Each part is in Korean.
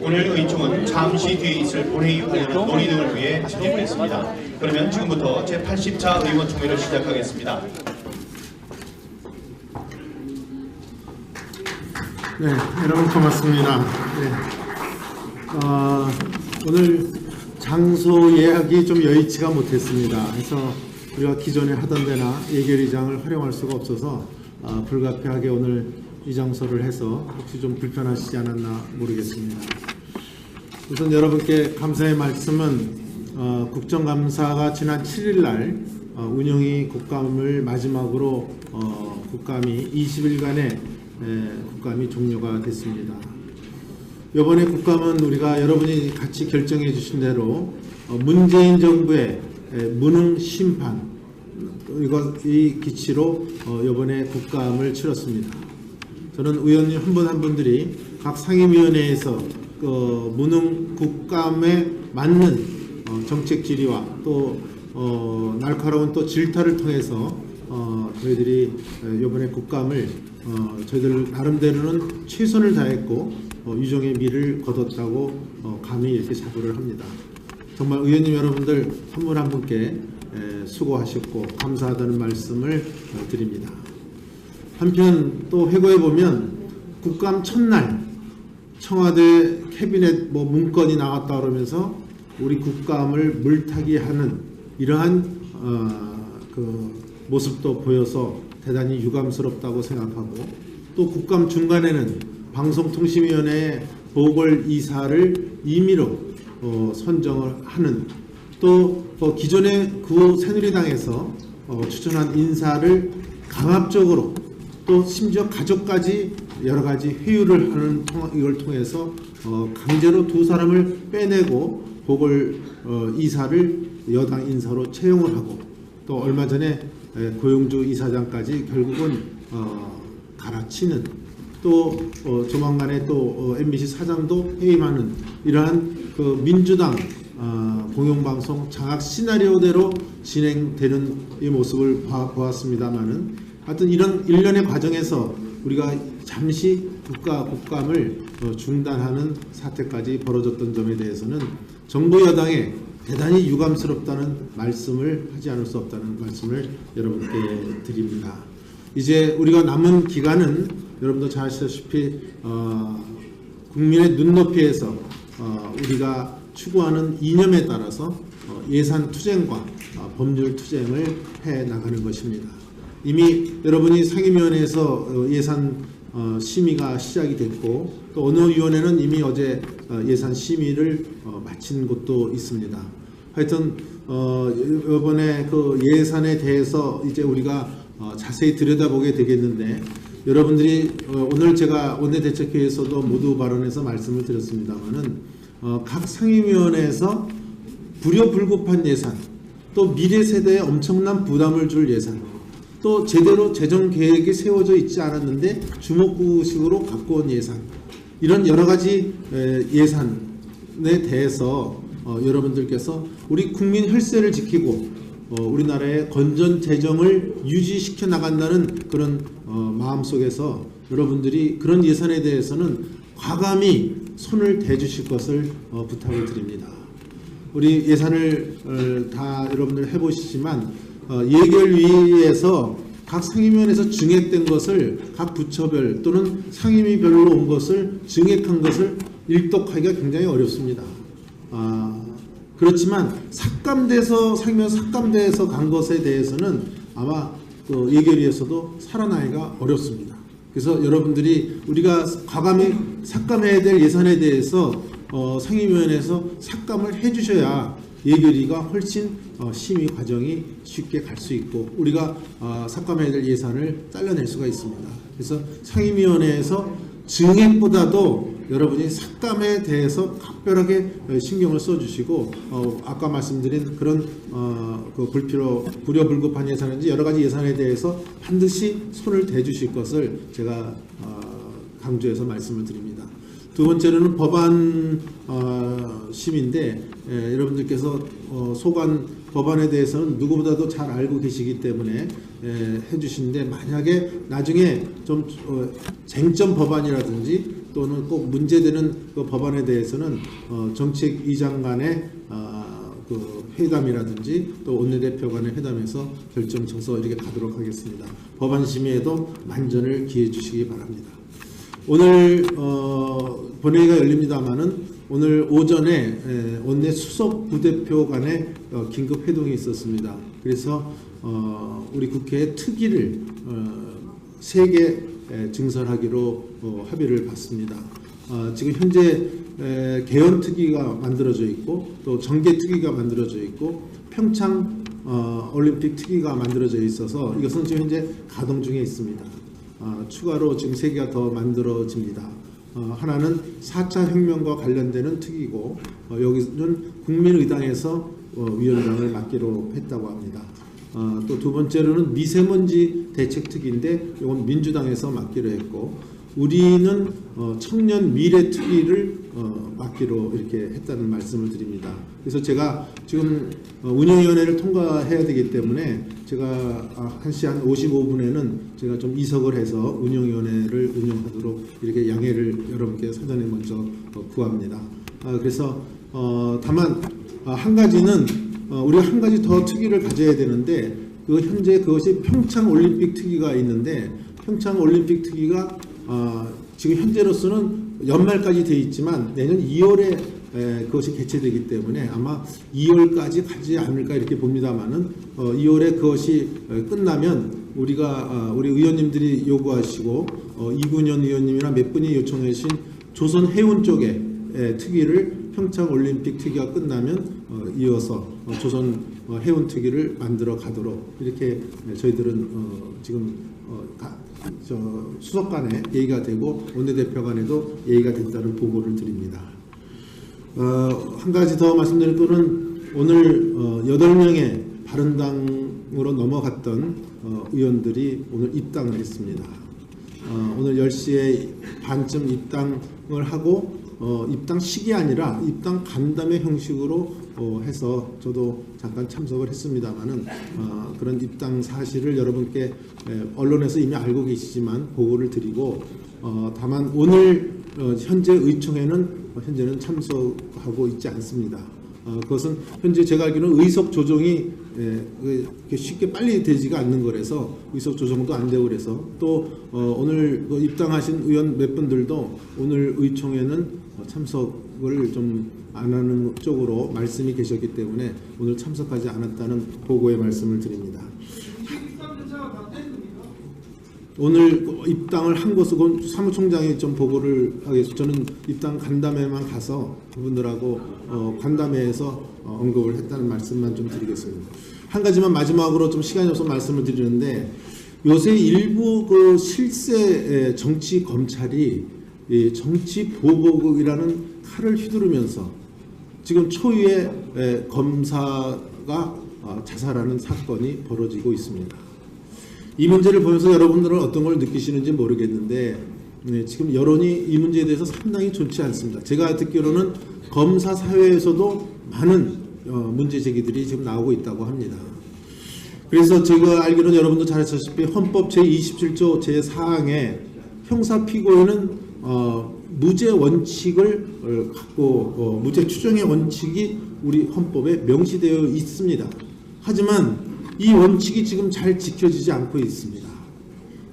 오늘 의총은 잠시 뒤에 있을 본회의 관련 논의 등을 위해 진행했습니다. 그러면 지금부터 제80차 의원총회를 시작하겠습니다. 네, 여러분 고맙습니다. 네. 어, 오늘 장소 예약이 좀 여의치가 못했습니다. 그래서 우리가 기존에 하던 데나 예결위장을 활용할 수가 없어서 어, 불가피하게 오늘 이 장소를 해서 혹시 좀 불편하시지 않았나 모르겠습니다. 우선 여러분께 감사의 말씀은 어, 국정감사가 지난 7일 날 어, 운영이 국감을 마지막으로 어, 국감이 20일간의 국감이 종료가 됐습니다. 이번에 국감은 우리가 여러분이 같이 결정해 주신 대로 어, 문재인 정부의 에, 무능 심판 이거 이 기치로 어, 이번에 국감을 치렀습니다. 저는 의원님 한 분 한 분들이 각 상임위원회에서 그 무능 국감에 맞는 어, 정책 질의와 또 어, 날카로운 또 질타를 통해서 어, 저희들이 이번에 국감을 어, 저희들 나름대로는 최선을 다했고 어, 유종의 미를 거뒀다고 어, 감히 이렇게 자부를 합니다. 정말 의원님 여러분들 한 분한 분께 에, 수고하셨고 감사하다는 말씀을 어, 드립니다. 한편 또 회고해 보면 국감 첫날 청와대 캐비넷 뭐 문건이 나왔다 그러면서 우리 국감을 물타기 하는 이러한 어, 그 모습도 보여서 대단히 유감스럽다고 생각하고 또 국감 중간에는 방송통신위원회의 보궐 이사를 임의로 어, 선정을 하는 또 어, 기존의 구 새누리당에서 어, 추천한 인사를 강압적으로 또 심지어 가족까지 여러 가지 회유를 하는 통, 이걸 통해서 어, 강제로 두 사람을 빼내고 보궐 어, 이사를 여당 인사로 채용을 하고 또 얼마 전에 에, 고용주 이사장까지 결국은 어, 갈아치는 또 어, 조만간에 또 어, MBC 사장도 해임하는 이러한 그 민주당 어, 공영방송 장악 시나리오대로 진행되는 이 모습을 봐, 보았습니다만은 하여튼 이런 일련의 과정에서 우리가 잠시 국가 국감을 어, 중단하는 사태까지 벌어졌던 점에 대해서는 정부 여당에 대단히 유감스럽다는 말씀을 하지 않을 수 없다는 말씀을 여러분께 드립니다. 이제 우리가 남은 기간은 여러분도 잘 아시다시피 어, 국민의 눈높이에서 어, 우리가 추구하는 이념에 따라서 어, 예산 투쟁과 어, 법률 투쟁을 해 나가는 것입니다. 이미 여러분이 상임위원회에서 어, 예산 어, 심의가 시작이 됐고 또 어느 위원회는 이미 어제 어, 예산 심의를 어, 마친 곳도 있습니다. 하여튼 어, 이번에 그 예산에 대해서 이제 우리가 어, 자세히 들여다보게 되겠는데 여러분들이 어, 오늘 제가 원내대책회에서도 모두 발언해서 말씀을 드렸습니다만은 어, 각 상임위원회에서 불효불급한 예산 또 미래 세대에 엄청난 부담을 줄 예산 또 제대로 재정 계획이 세워져 있지 않았는데 주먹구식으로 갖고 온 예산 이런 여러 가지 에, 예산에 대해서 어, 여러분들께서 우리 국민 혈세를 지키고 어, 우리나라의 건전 재정을 유지시켜 나간다는 그런 어, 마음 속에서 여러분들이 그런 예산에 대해서는 과감히 손을 대주실 것을 어, 부탁을 드립니다. 우리 예산을 어, 다 여러분들 해보시지만 어, 예결위에서 각 상임위원회에서 증액된 것을 각 부처별 또는 상임위별로 온 것을 증액한 것을 일독하기가 굉장히 어렵습니다. 아, 그렇지만 삭감돼서 상임위원 삭감돼서 간 것에 대해서는 아마 그 예결위에서도 살아나기가 어렵습니다. 그래서 여러분들이 우리가 과감히 삭감해야 될 예산에 대해서 어, 상임위원회에서 삭감을 해주셔야 예결위가 훨씬 어, 심의 과정이 쉽게 갈 수 있고 우리가 어, 삭감해야 될 예산을 잘라낼 수가 있습니다. 그래서 상임위원회에서 증액보다도 여러분이 삭감에 대해서 각별하게 어, 신경을 써주시고 어, 아까 말씀드린 그런 어, 그 불필요 불효불급한 예산인지 여러 가지 예산에 대해서 반드시 손을 대주실 것을 제가 어, 강조해서 말씀을 드립니다. 두 번째로는 법안 어, 심인데 에, 여러분들께서 어, 소관 법안에 대해서는 누구보다도 잘 알고 계시기 때문에 에, 해주시는데 만약에 나중에 좀 어, 쟁점 법안이라든지 또는 꼭 문제되는 그 법안에 대해서는 어, 정책위장 간의 아, 그 회담이라든지 또 원내대표 간의 회담에서 결정 쳐서 이렇게 가도록 하겠습니다. 법안 심의에도 만전을 기해 주시기 바랍니다. 오늘 어, 본회의가 열립니다만은 오늘 오전에 에, 원내 수석 부대표 간의 어, 긴급 회동이 있었습니다. 그래서 어, 우리 국회의 특위를 어, 세개 증설하기로 어, 합의를 봤습니다. 어, 지금 현재 에, 개헌 특위가 만들어져 있고 또 정계 특위가 만들어져 있고 평창 어, 올림픽 특위가 만들어져 있어서 이것은 지금 현재 가동 중에 있습니다. 어, 추가로 지금 세 개가 더 만들어집니다. 어, 하나는 4차 혁명과 관련되는 특위고 어, 여기는 국민의당에서 어, 위원장을 맡기로 했다고 합니다. 어, 또두 번째로는 미세먼지 대책특위인데 이건 민주당에서 맡기로 했고 우리는 어, 청년 미래 특위를 어, 맡기로 이렇게 했다는 말씀을 드립니다. 그래서 제가 지금 어, 운영위원회를 통과해야 되기 때문에 제가 아, 1시 한 55분에는 제가 좀 이석을 해서 운영위원회를 운영하도록 이렇게 양해를 여러분께 사전에 먼저 어, 구합니다. 아, 그래서 어, 다만 아, 한 가지는 어, 우리가 한 가지 더 특위를 가져야 되는데 그 현재 그것이 평창 올림픽 특위가 있는데 평창 올림픽 특위가 어, 지금 현재로서는 연말까지 돼 있지만 내년 2월에 에, 그것이 개최되기 때문에 아마 2월까지 가지 않을까 이렇게 봅니다만은 어, 2월에 그것이 어, 끝나면 우리가 어, 우리 의원님들이 요구하시고 어, 이군현 의원님이나 몇 분이 요청해 주신 조선 해운 쪽에 에, 특위를 평창 올림픽 특위가 끝나면 어, 이어서 어, 조선 어, 해운 특위를 만들어 가도록 이렇게 네, 저희들은 어, 지금 어, 가, 저 수석 간에 얘기가 되고 원내대표 간에도 얘기가 됐다는 보고를 드립니다. 어, 한 가지 더 말씀드릴 거는 오늘 어, 8명의 바른당으로 넘어갔던 어, 의원들이 오늘 입당을 했습니다. 어, 오늘 10시에 반쯤 입당을 하고 어, 입당 식이 아니라 입당 간담회 형식으로 어, 해서 저도 잠깐 참석을 했습니다만은 어, 그런 입당 사실을 여러분께 에, 언론에서 이미 알고 계시지만 보고를 드리고 어, 다만 오늘 어, 현재 의총에는 어, 현재는 참석하고 있지 않습니다. 어, 그것은 현재 제가 알기로는 의석 조정이 예, 그 쉽게 빨리 되지가 않는 거라서 의석 조정도 안 되고 그래서 또 어, 오늘 그 입당하신 의원 몇 분들도 오늘 의총에는 어, 참석을 좀 안 하는 쪽으로 말씀이 계셨기 때문에 오늘 참석하지 않았다는 보고의 말씀을 드립니다. 오늘 입당을 한 것은 사무총장이 좀 보고를 하겠습니다. 저는 입당 간담회만 가서 그분들하고 어, 간담회에서 어, 언급을 했다는 말씀만 좀 드리겠습니다. 한 가지만 마지막으로 좀 시간이 없어서 말씀을 드리는데 요새 일부 그 실세 정치 검찰이 이 정치 보복이라는 칼을 휘두르면서 지금 초유의 에, 검사가 어, 자살하는 사건이 벌어지고 있습니다. 이 문제를 보면서 여러분들은 어떤 걸 느끼시는지 모르겠는데 네, 지금 여론이 이 문제에 대해서 상당히 좋지 않습니다. 제가 듣기로는 검사 사회에서도 많은 어, 문제 제기들이 지금 나오고 있다고 합니다. 그래서 제가 알기로는 여러분도 잘 아시다시피 헌법 제27조 제4항에 형사 피고인은 어, 무죄 원칙을 어, 갖고 어, 무죄 추정의 원칙이 우리 헌법에 명시되어 있습니다. 하지만 이 원칙이 지금 잘 지켜지지 않고 있습니다.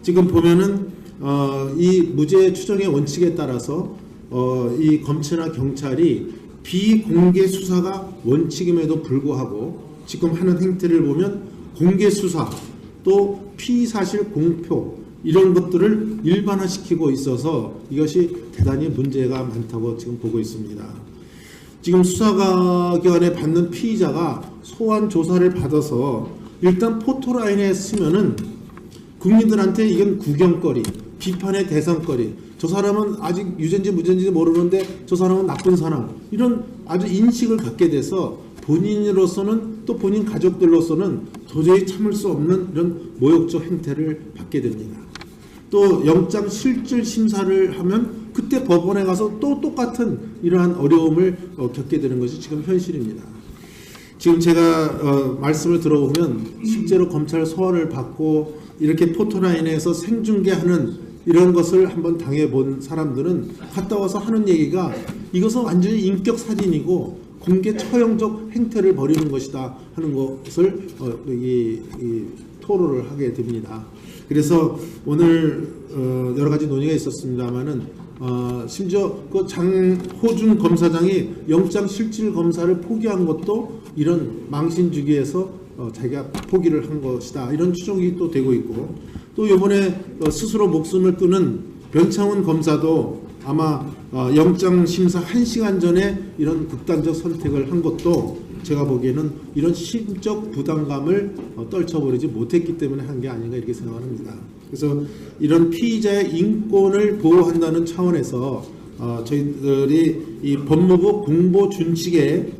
지금 보면은 어, 이 무죄 추정의 원칙에 따라서 어, 이 검찰이나 경찰이 비공개 수사가 원칙임에도 불구하고 지금 하는 행태를 보면 공개 수사 또 피사실 공표 이런 것들을 일반화시키고 있어서 이것이 대단히 문제가 많다고 지금 보고 있습니다. 지금 수사기관에 받는 피의자가 소환 조사를 받아서 일단 포토라인에 쓰면은 국민들한테 이건 구경거리, 비판의 대상거리. 저 사람은 아직 유죄인지 무죄인지 모르는데 저 사람은 나쁜 사람. 이런 아주 인식을 갖게 돼서 본인으로서는 또 본인 가족들로서는 도저히 참을 수 없는 이런 모욕적 행태를 받게 됩니다. 또 영장 실질 심사를 하면 그때 법원에 가서 또 똑같은 이러한 어려움을 어, 겪게 되는 것이 지금 현실입니다. 지금 제가 어, 말씀을 들어보면 실제로 검찰 소환을 받고 이렇게 포토라인에서 생중계하는 이런 것을 한번 당해본 사람들은 갔다 와서 하는 얘기가 이것은 완전히 인격 사진이고 공개 처형적 행태를 벌이는 것이다 하는 것을 어, 이, 이 토로를 하게 됩니다. 그래서 오늘 어, 여러 가지 논의가 있었습니다만은 어, 심지어 그 장호준 검사장이 영장 실질 검사를 포기한 것도 이런 망신 주기에서 어, 자기가 포기를 한 것이다 이런 추정이 또 되고 있고 또 이번에 어, 스스로 목숨을 끊은 변창훈 검사도 아마 어, 영장 심사 1시간 전에 이런 극단적 선택을 한 것도 제가 보기에는 이런 심적 부담감을 어, 떨쳐버리지 못했기 때문에 한 게 아닌가 이렇게 생각합니다. 그래서 이런 피의자의 인권을 보호한다는 차원에서 어, 저희들이 이 법무부 공보 준칙에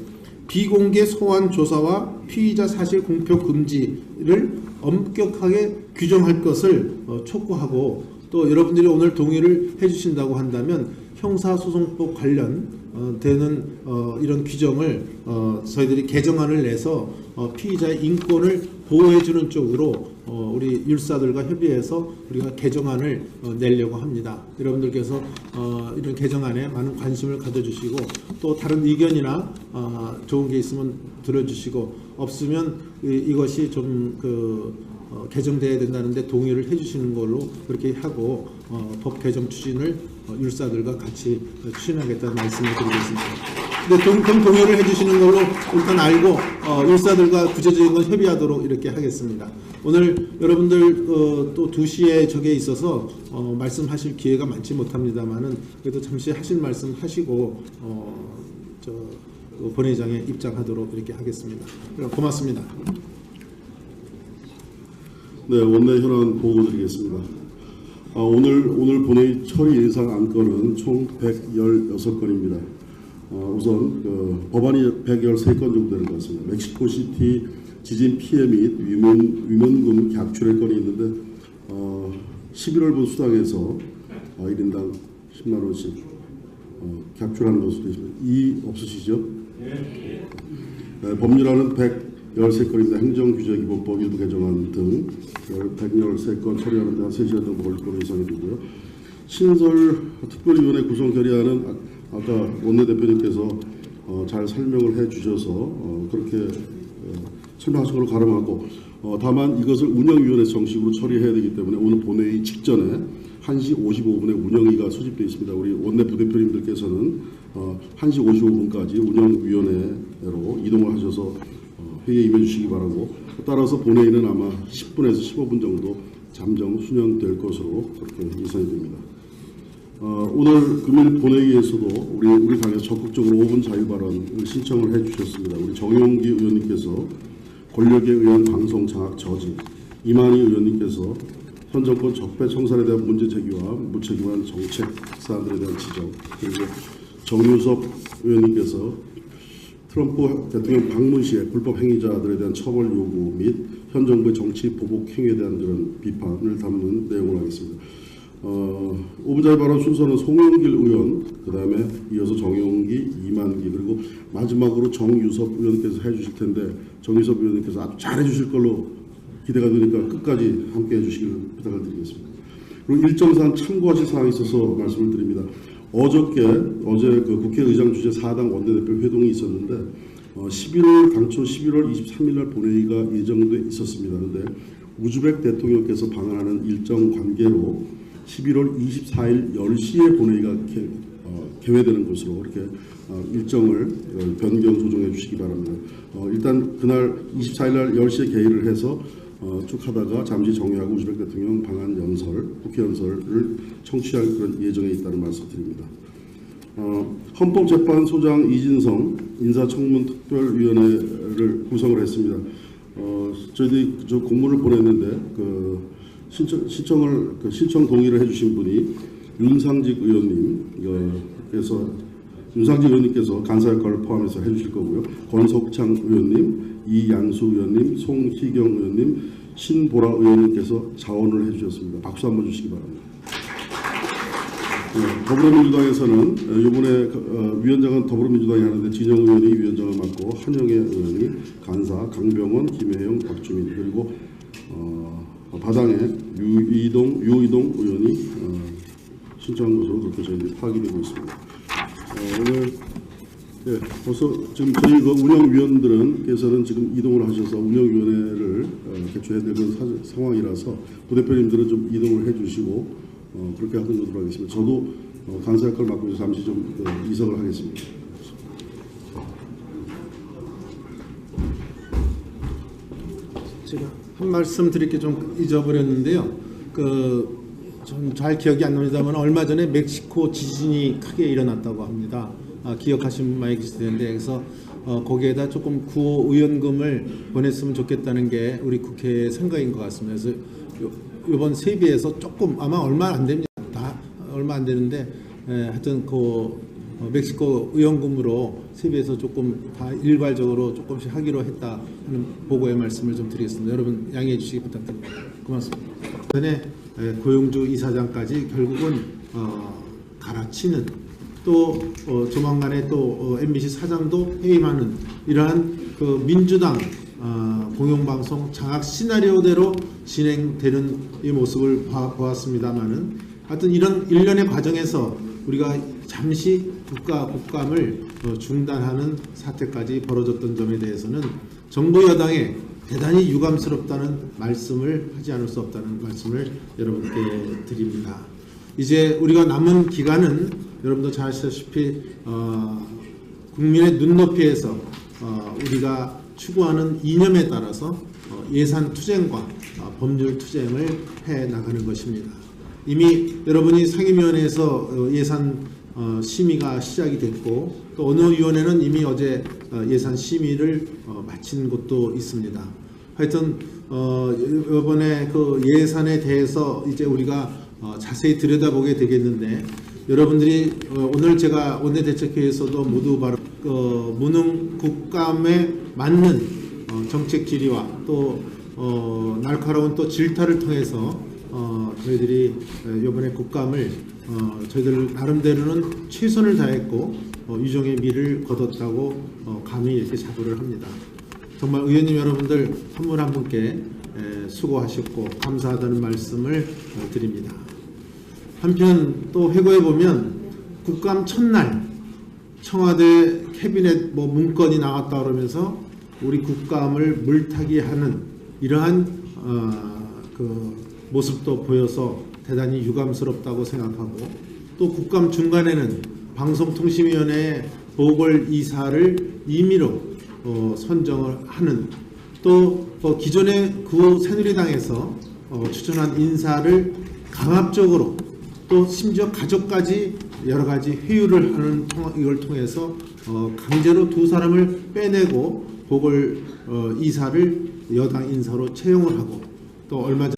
비공개 소환 조사와 피의자 사실 공표 금지를 엄격하게 규정할 것을 어, 촉구하고 또 여러분들이 오늘 동의를 해주신다고 한다면 형사소송법 관련 어, 되는 어, 이런 규정을 어, 저희들이 개정안을 내서 어, 피의자의 인권을 보호해주는 쪽으로 어, 우리 율사들과 협의해서 우리가 개정안을 어, 내려고 합니다. 여러분들께서 어, 이런 개정안에 많은 관심을 가져주시고 또 다른 의견이나 어, 좋은 게 있으면 들어주시고 없으면 이, 이것이 좀그 어, 개정돼야 된다는데 동의를 해주시는 걸로 그렇게 하고 어, 법 개정 추진을 어, 율사들과 같이 어, 추진하겠다는 말씀을 드리겠습니다. 근데 동, 동 동의를 해주시는 걸로 일단 알고 어, 율사들과 구체적인 건 협의하도록 이렇게 하겠습니다. 오늘 여러분들 어, 또 2시에 저게 있어서 어, 말씀하실 기회가 많지 못합니다만은 그래도 잠시 하실 말씀 하시고 어, 저 어, 본회의장에 입장하도록 이렇게 하겠습니다. 고맙습니다. 네, 원내 현안 보고 드리겠습니다. 아, 오늘 오늘 본회의 처리 예상 안건은 총 116건입니다. 아, 우선 그 법안이 113건 정도 되는 것 같습니다. 멕시코시티 지진 피해 및 위문, 위문금 객출의 건이 있는데 어, 11월분 수당에서 어, 1인당 10만 원씩 어, 객출하는 것으로 되어 있습니다. 이 없으시죠? 네, 법률안은 113건입니다. 행정규제기본법 일부 개정안 등 113건 처리하는 데한 3시간 정도 걸릴 거로 예상이 되고요. 신설 특별위원회 구성 결의안은 아, 까 원내대표님께서 어, 잘 설명을 해 주셔서 어, 그렇게 어, 설명하신 걸로 가름하고 어, 다만 이것을 운영위원회 정식으로 처리해야 되기 때문에 오늘 본회의 직전에 1시 55분에 운영위가 소집되어 있습니다. 우리 원내 부대표님들께서는 어, 1시 55분까지 운영위원회로 이동을 하셔서 어, 회의에 임해주시기 바라고 따라서 본회의는 아마 10분에서 15분 정도 잠정 수년될 것으로 그렇게 예상이 됩니다. 어, 오늘 금일 본회의에서도 우리 우리 당에서 적극적으로 5분 자유 발언을 신청을 해주셨습니다. 우리 정용기 의원님께서 권력에 의한 방송 장악 저지, 이만희 의원님께서 현 정권 적폐 청산에 대한 문제 제기와 무책임한 정책 사안들에 대한 지적, 그리고 정유섭 의원님께서 트럼프 대통령 방문 시에 불법 행위자들에 대한 처벌 요구 및 현 정부의 정치 보복 행위에 대한 그런 비판을 담는 내용을 하겠습니다. 어, 오부자의 발언 순서는 송영길 의원, 그 다음에 이어서 정용기, 이만기, 그리고 마지막으로 정유섭 의원께서 해주실 텐데 정유섭 의원님께서 아주 잘해주실 걸로 기대가 되니까 끝까지 함께 해주시길 부탁을 드리겠습니다. 그리고 일정상 참고하실 사항이 있어서 말씀을 드립니다. 어저께 어제 그 국회의장 주재 4당 원내대표 회동이 있었는데 어, 11월 당초 11월 23일 날 본회의가 예정돼 있었습니다. 그런데 우즈벡 대통령께서 방한하는 일정 관계로 11월 24일 10시에 본회의가 개, 어, 개회되는 것으로 이렇게 어, 일정을 어, 변경 조정해 주시기 바랍니다. 어, 일단 그날 24일 날 10시에 개의를 해서 어, 쭉 하다가 잠시 정회하고 우즈벡 대통령 방한 연설, 국회 연설을 청취할 그런 예정에 있다는 말씀 드립니다. 어, 헌법재판소장 이진성 인사청문특별위원회를 구성을 했습니다. 어, 저희들이 저 공문을 보냈는데 그 신청 신청을 그 신청 동의를 해주신 분이 윤상직 의원님 어, 윤상직 의원님께서 간사 역할을 포함해서 해주실 거고요. 권석창 의원님, 이양수 의원님, 송희경 의원님, 신보라 의원님께서 자원을 해주셨습니다. 박수 한번 주시기 바랍니다. 네, 더불어민주당에서는 어, 이번에 그, 어, 위원장은 더불어민주당이 하는데 진영 의원이 위원장을 맡고 한영애 의원이 간사, 강병원, 김혜영, 박주민 그리고 어, 어, 바당에 유이동 유이동 의원이 어, 신청한 것으로 그렇게 저희들이 파악이 되고 있습니다. 어, 오늘 예, 벌써 지금 저희 그 운영위원들은께서는 지금 이동을 하셔서 운영위원회를 어, 개최해야 되는 사- 상황이라서 부대표님들은 좀 이동을 해주시고 어, 그렇게 하도록 하겠습니다. 저도 어, 간사 역할을 맡고 있어서 잠시 좀 어, 이석을 하겠습니다. 제가 한 말씀 드릴 게 좀 잊어버렸는데요. 그, 좀 잘 기억이 안 납니다만 얼마 전에 멕시코 지진이 크게 일어났다고 합니다. 아, 기억하시는 분 많이 계실 텐데 그래서 어, 거기에다 조금 구호 의원금을 보냈으면 좋겠다는 게 우리 국회의 생각인 것 같습니다. 그래서 요, 이번 세비에서 조금 아마 얼마 안 됩니다. 다 얼마 안 되는데 에, 하여튼 그 어, 멕시코 의원금으로 세비에서 조금 다 일괄적으로 조금씩 하기로 했다 하는 보고의 말씀을 좀 드리겠습니다. 여러분 양해해 주시기 부탁드립니다. 고맙습니다. 전에 에, 고용주 이사장까지 결국은 어, 갈아치는 또 어, 조만간에 또 어, MBC 사장도 해임하는 이러한 그 민주당 어, 공영방송 장악 시나리오대로 진행되는 이 모습을 봐, 보았습니다만은 하여튼 이런 일련의 과정에서 우리가 잠시 국가 국감을 어, 중단하는 사태까지 벌어졌던 점에 대해서는 정부 여당에 대단히 유감스럽다는 말씀을 하지 않을 수 없다는 말씀을 여러분께 드립니다. 이제 우리가 남은 기간은 여러분도 잘 아시다시피 어, 국민의 눈높이에서 어, 우리가 추구하는 이념에 따라서 어, 예산 투쟁과 어, 법률 투쟁을 해 나가는 것입니다. 이미 여러분이 상임위원회에서 어, 예산 어, 심의가 시작이 됐고 또 어느 위원회는 이미 어제 어, 예산 심의를 어, 마친 곳도 있습니다. 하여튼 어, 이번에 그 예산에 대해서 이제 우리가 어, 자세히 들여다보게 되겠는데 여러분들이 어, 오늘 제가 원내대책회에서도 모두 바로 어, 무능 국감에 맞는 어, 정책 질의와 또 어, 날카로운 또 질타를 통해서 어, 저희들이 이번에 국감을 어, 저희들 나름대로는 최선을 다했고 어, 유종의 미를 거뒀다고 어, 감히 이렇게 자부를 합니다. 정말 의원님 여러분들 한 분한 분께 에, 수고하셨고 감사하다는 말씀을 어, 드립니다. 한편 또 회고해 보면 국감 첫날 청와대 캐비넷 뭐 문건이 나왔다 그러면서 우리 국감을 물타기 하는 이러한 어, 그 모습도 보여서 대단히 유감스럽다고 생각하고 또 국감 중간에는 방송통신위원회 보궐 이사를 임의로 어, 선정을 하는 또 어, 기존의 구 새누리당에서 어, 추천한 인사를 강압적으로 또 심지어 가족까지 여러 가지 회유를 하는 통- 이걸 통해서 어, 강제로 두 사람을 빼내고 보궐 어, 이사를 여당 인사로 채용을 하고 또 얼마 전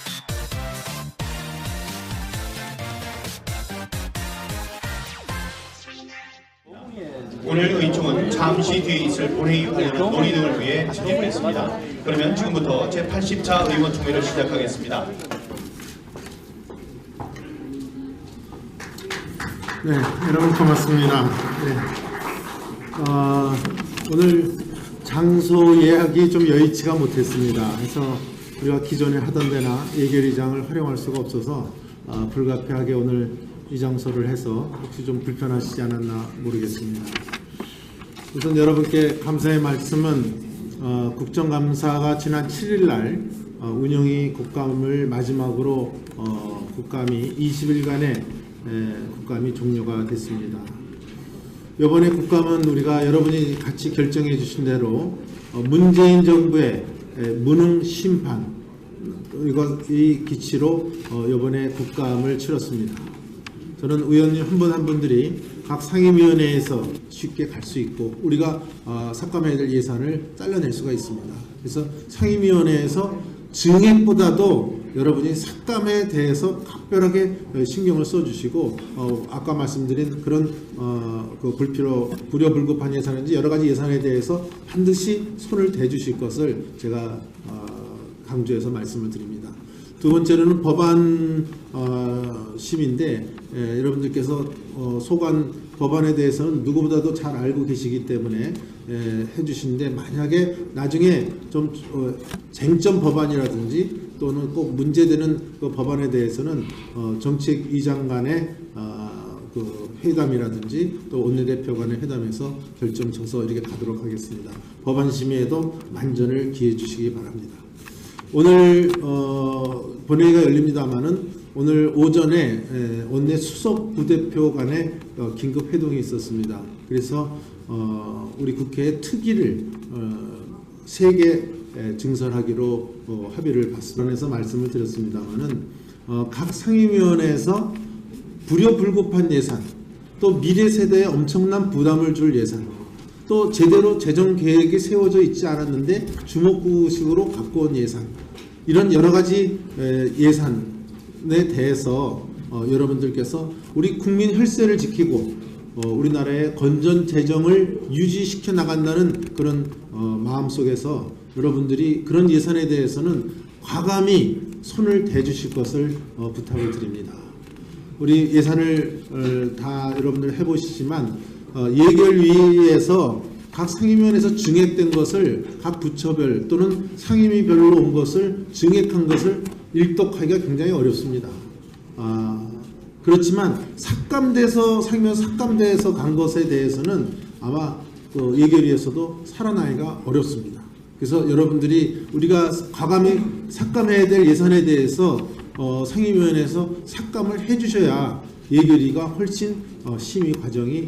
오늘 의총은 잠시 뒤에 있을 본회의 관련 논의 등을 위해 진행했습니다. 그러면 지금부터 제80차 의원총회를 시작하겠습니다. 네, 여러분 고맙습니다. 네. 어, 오늘 장소 예약이 좀 여의치가 못했습니다. 그래서 우리가 기존에 하던 데나 예결의장을 활용할 수가 없어서 어, 불가피하게 오늘 이 장소를 해서 혹시 좀 불편하시지 않았나 모르겠습니다. 우선 여러분께 감사의 말씀은 어, 국정감사가 지난 7일 날 어, 운영이 국감을 마지막으로 어, 국감이 20일간의 국감이 종료가 됐습니다. 이번에 국감은 우리가 여러분이 같이 결정해 주신 대로 어, 문재인 정부의 에, 무능 심판 이거 이 기치로 어, 이번에 국감을 치렀습니다. 저는 의원님 한 분 한 분들이 각 상임위원회에서 쉽게 갈 수 있고 우리가 어, 삭감해야 될 예산을 잘라낼 수가 있습니다. 그래서 상임위원회에서 증액보다도 여러분이 삭감에 대해서 각별하게 어, 신경을 써주시고 어, 아까 말씀드린 그런 어, 그 불필요 불효불급한 예산인지 여러 가지 예산에 대해서 반드시 손을 대주실 것을 제가 어, 강조해서 말씀을 드립니다. 두 번째로는 법안 어, 심인데 에, 여러분들께서 어, 소관 법안에 대해서는 누구보다도 잘 알고 계시기 때문에 에, 해주시는데 만약에 나중에 좀 어, 쟁점 법안이라든지 또는 꼭 문제되는 그 법안에 대해서는 어, 정책위장 간의 아, 그 회담이라든지 또 원내대표 간의 회담에서 결정 쳐서 이렇게 가도록 하겠습니다. 법안 심의에도 만전을 기해 주시기 바랍니다. 오늘 어, 본회의가 열립니다마는 오늘 오전에 에, 원내 수석 부대표 간의 어, 긴급 회동이 있었습니다. 그래서 어, 우리 국회의 특위를 어, 세개 증설하기로 어, 합의를 봤습니다. 말씀을 드렸습니다마는 어, 각 상임위원회에서 불효불급한 예산, 또 미래 세대에 엄청난 부담을 줄 예산, 또 제대로 재정 계획이 세워져 있지 않았는데 주먹구식으로 갖고 온 예산, 이런 여러 가지 에, 예산에 대해서 어, 여러분들께서 우리 국민 혈세를 지키고 어, 우리나라의 건전 재정을 유지시켜 나간다는 그런 어, 마음 속에서 여러분들이 그런 예산에 대해서는 과감히 손을 대주실 것을 어, 부탁을 드립니다. 우리 예산을 어, 다 여러분들 해보시지만 어, 예결위에서 각 상임위원회에서 증액된 것을 각 부처별 또는 상임위별로 온 것을 증액한 것을 일독하기가 굉장히 어렵습니다. 아, 그렇지만 삭감돼서 상임위원 삭감돼서 간 것에 대해서는 아마 그 예결위에서도 살아나기가 어렵습니다. 그래서 여러분들이 우리가 과감히 삭감해야 될 예산에 대해서 어, 상임위원회에서 삭감을 해주셔야 예결위가 훨씬 어, 심의 과정이